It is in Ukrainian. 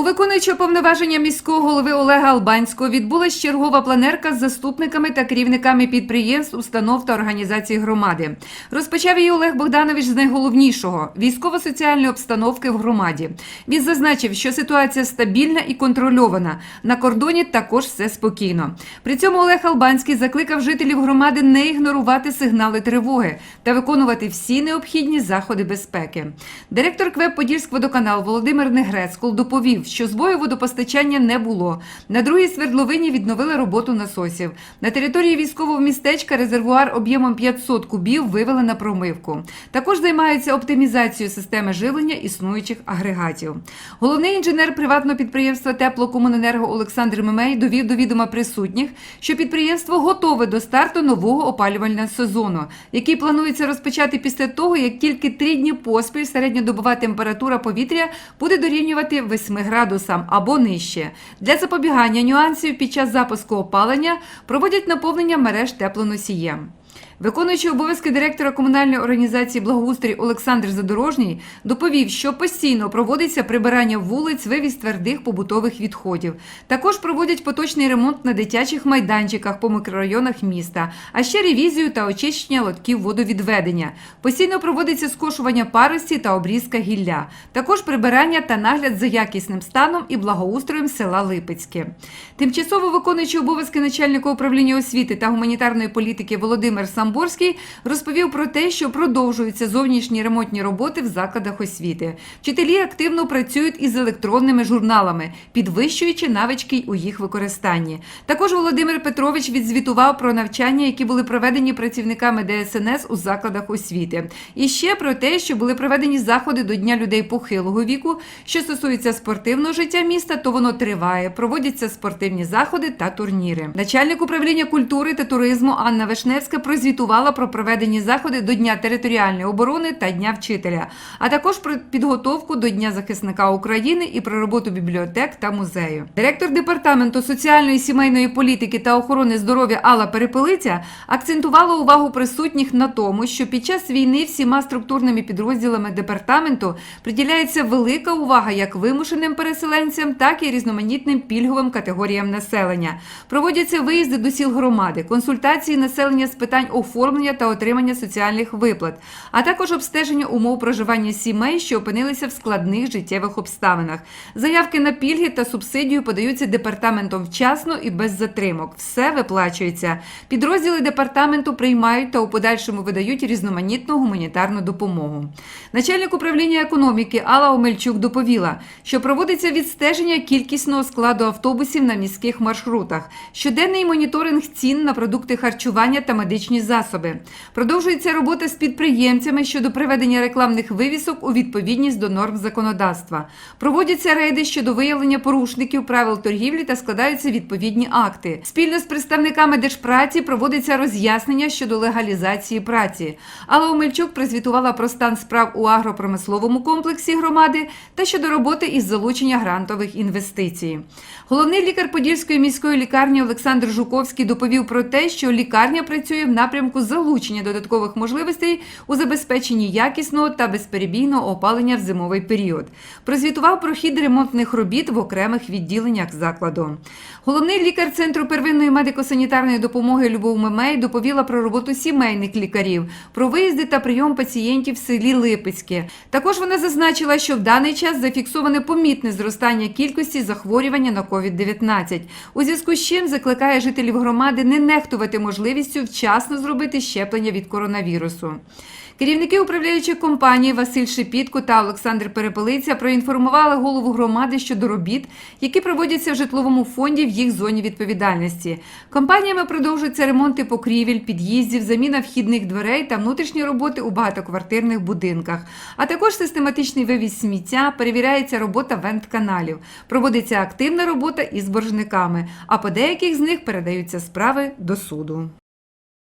У виконуючого повноваження міського голови Олега Албанського відбулась чергова планерка з заступниками та керівниками підприємств, установ та організацій громади. Розпочав її Олег Богданович з найголовнішого військово-соціальної обстановки в громаді. Він зазначив, що ситуація стабільна і контрольована. На кордоні також все спокійно. При цьому Олег Албанський закликав жителів громади не ігнорувати сигнали тривоги та виконувати всі необхідні заходи безпеки. Директор КВЕП Подільськводоканал Володимир Негрецькол доповів, що збою водопостачання не було. На другій свердловині відновили роботу насосів. На території військового містечка резервуар об'ємом 500 кубів вивели на промивку. Також займаються оптимізацією системи живлення існуючих агрегатів. Головний інженер приватного підприємства Теплокомуненерго Олександр Мемей довів до відома присутніх, що підприємство готове до старту нового опалювального сезону, який планується розпочати після того, як тільки три дні поспіль середньодобова температура повітря буде дорівнювати 8 градусам або нижче. Для запобігання нюансів під час запуску опалення проводять наповнення мереж теплоносієм. Виконуючий обов'язки директора комунальної організації благоустрій Олександр Задорожній доповів, що постійно проводиться прибирання вулиць, вивіз твердих побутових відходів. Також проводять поточний ремонт на дитячих майданчиках по мікрорайонах міста, а ще ревізію та очищення лотків водовідведення. Постійно проводиться скошування парості та обрізка гілля. Також прибирання та нагляд за якісним станом і благоустроєм села Липецьке. Тимчасово виконуючий обов'язки начальника управління освіти та гуманітарної політики Володимир Самборський розповів про те, що продовжуються зовнішні ремонтні роботи в закладах освіти. Вчителі активно працюють із електронними журналами, підвищуючи навички у їх використанні. Також Володимир Петрович відзвітував про навчання, які були проведені працівниками ДСНС у закладах освіти. І ще про те, що були проведені заходи до Дня людей похилого віку. Що стосується спортивного життя міста, то воно триває. Проводяться спортивні заходи та турніри. Начальник управління культури та туризму Анна Вишневська прозвітувала про проведені заходи до Дня територіальної оборони та Дня вчителя, а також про підготовку до Дня захисника України і про роботу бібліотек та музею. Директор департаменту соціальної сімейної політики та охорони здоров'я Алла Перепелиця акцентувала увагу присутніх на тому, що під час війни всіма структурними підрозділами департаменту приділяється велика увага як вимушеним переселенцям, так і різноманітним пільговим категоріям населення. Проводяться виїзди до сіл громади, консультації населення з питань оформлення та отримання соціальних виплат, а також обстеження умов проживання сімей, що опинилися в складних життєвих обставинах. Заявки на пільги та субсидію подаються департаментом вчасно і без затримок. Все виплачується. Підрозділи департаменту приймають та у подальшому видають різноманітну гуманітарну допомогу. Начальник управління економіки Алла Омельчук доповіла, що проводиться відстеження кількісного складу автобусів на міських маршрутах, щоденний моніторинг цін на продукти харчування та медичні засоби. Продовжується робота з підприємцями щодо приведення рекламних вивісок у відповідність до норм законодавства. Проводяться рейди щодо виявлення порушників правил торгівлі та складаються відповідні акти. Спільно з представниками держпраці проводиться роз'яснення щодо легалізації праці. Алла Омельчук призвітувала про стан справ у агропромисловому комплексі громади та щодо роботи із залучення грантових інвестицій. Головний лікар Подільської міської лікарні Олександр Жуковський доповів про те, що лікарня працює в напрямку залучення додаткових можливостей у забезпеченні якісного та безперебійного опалення в зимовий період. Прозвітував про хід ремонтних робіт в окремих відділеннях закладу. Головний лікар центру первинної медико-санітарної допомоги Любов Мемей доповіла про роботу сімейних лікарів, про виїзди та прийом пацієнтів в селі Липецьке. Також вона зазначила, що в даний час зафіксоване помітне зростання кількості захворювання на COVID-19. У зв'язку з чим закликає жителів громади не нехтувати можливістю вчасно зробити щеплення від коронавірусу. Керівники управляючих компаній Василь Шепітко та Олександр Перепелиця проінформували голову громади щодо робіт, які проводяться в житловому фонді в їх зоні відповідальності. Компаніями продовжуються ремонти покрівель, під'їздів, заміна вхідних дверей та внутрішні роботи у багатоквартирних будинках, а також систематичний вивіз сміття, перевіряється робота вент-каналів, проводиться активна робота із боржниками, а по деяких з них передаються справи до суду.